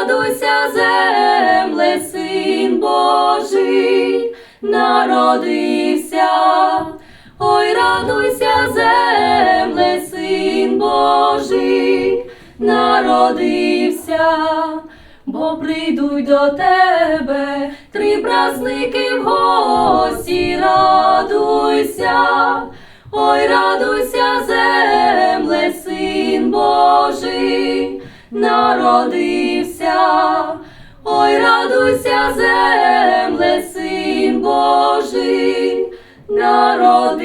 радуйся, земле, син Божий, народився, ой, радуйся, земле, син Божий, народився. Бо прийдуть до тебе три праздники в гості, радуйся, ой, радуйся, народився, ой, радуйся, земле, син Божий, народився.